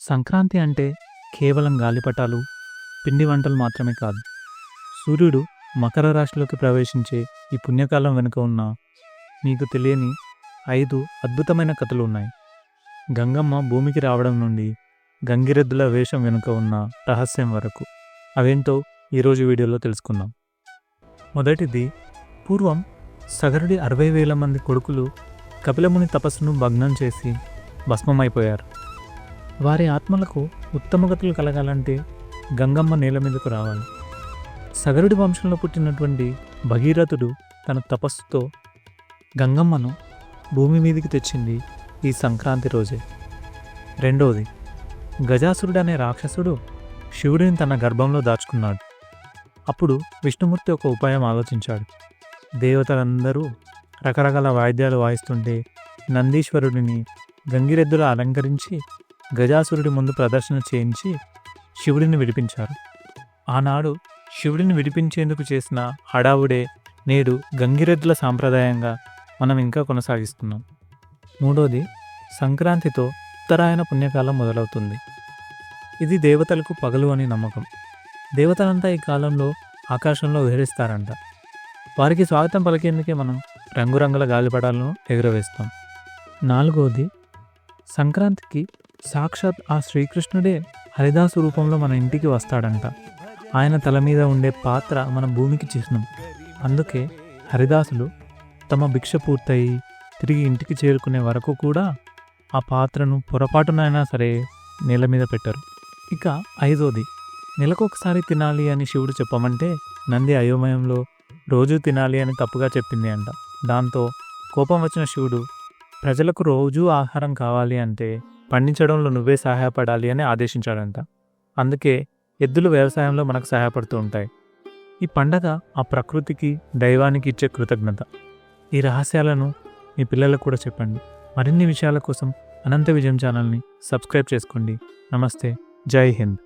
సంక్రాంతి అంటే కేవలం గాలిపటాలు పిండి వంటలు మాత్రమే కాదు. సూర్యుడు మకర రాశిలోకి ప్రవేశించే ఈ పుణ్యకాలం వెనుక ఉన్న మీకు తెలియని ఐదు అద్భుతమైన కథలు ఉన్నాయి. గంగమ్మ భూమికి రావడం నుండి గంగిరెద్దుల వేషం వెనుక ఉన్న రహస్యం వరకు. అవేంటో ఈరోజు వీడియోలో తెలుసుకుందాం. మొదటిది పూర్వం సగరుడి అరవై వేల మంది కొడుకులు కపిలముని తపస్సును భగ్నం చేసి భస్మమైపోయారు. వారి ఆత్మలకు ఉత్తమగతులు కలగాలంటే గంగమ్మ నేల మీదకు రావాలి. సగరుడి వంశంలో పుట్టినటువంటి భగీరథుడు తన తపస్సుతో గంగమ్మను భూమి మీదికి తెచ్చింది ఈ సంక్రాంతి రోజే. రెండవది గజాసురుడు అనే రాక్షసుడు శివుడిని తన గర్భంలో దాచుకున్నాడు. అప్పుడు విష్ణుమూర్తి ఒక ఉపాయం ఆలోచించాడు. దేవతలందరూ రకరకాల వాయిద్యాలు వాయిస్తుంటే నందీశ్వరుడిని గంగిరెద్దులు అలంకరించి గజాసురుడి ముందు ప్రదర్శన చేయించి శివుడిని విడిపించారు. ఆనాడు శివుడిని విడిపించేందుకు చేసిన హడావుడే నేడు గంగిరెద్దుల సాంప్రదాయంగా మనం ఇంకా కొనసాగిస్తున్నాం. మూడోది సంక్రాంతితో ఉత్తరాయణ పుణ్యకాలం మొదలవుతుంది. ఇది దేవతలకు పగలు అని నమ్మకం. దేవతలంతా ఈ కాలంలో ఆకాశంలో విహరిస్తారంట. వారికి స్వాగతం పలికేందుకే మనం రంగురంగుల గాలిపటాలను ఎగురవేస్తాం. నాలుగవది సంక్రాంతికి సాక్షాత్ ఆ శ్రీకృష్ణుడే హరిదాసు రూపంలో మన ఇంటికి వస్తాడంట. ఆయన తల మీద ఉండే పాత్ర మన భూమికి చిహ్నం. అందుకే హరిదాసులు తమ భిక్ష పూర్తయి తిరిగి ఇంటికి చేరుకునే వరకు కూడా ఆ పాత్రను పొరపాటునైనా సరే నేల మీద పెట్టరు. ఇక ఐదోది నెలకొకసారి తినాలి అని శివుడు చెప్పమంటే నంది అయోమయంలో రోజు తినాలి అని తప్పుగా చెప్పింది అంట. దాంతో కోపం వచ్చిన శివుడు ప్రజలకు రోజూ ఆహారం కావాలి అంటే పండించడంలో నువ్వే సహాయపడాలి అని ఆదేశించాడంట. అందుకే ఎద్దులు వ్యవసాయంలో మనకు సహాయపడుతూ ఉంటాయి. ఈ పండగ ఆ ప్రకృతికి దైవానికి ఇచ్చే కృతజ్ఞత. ఈ రహస్యాలను మీ పిల్లలకు కూడా చెప్పండి. మరిన్ని విషయాల కోసం అనంత విజయం ఛానల్ని సబ్స్క్రైబ్ చేసుకోండి. నమస్తే. జై హింద్.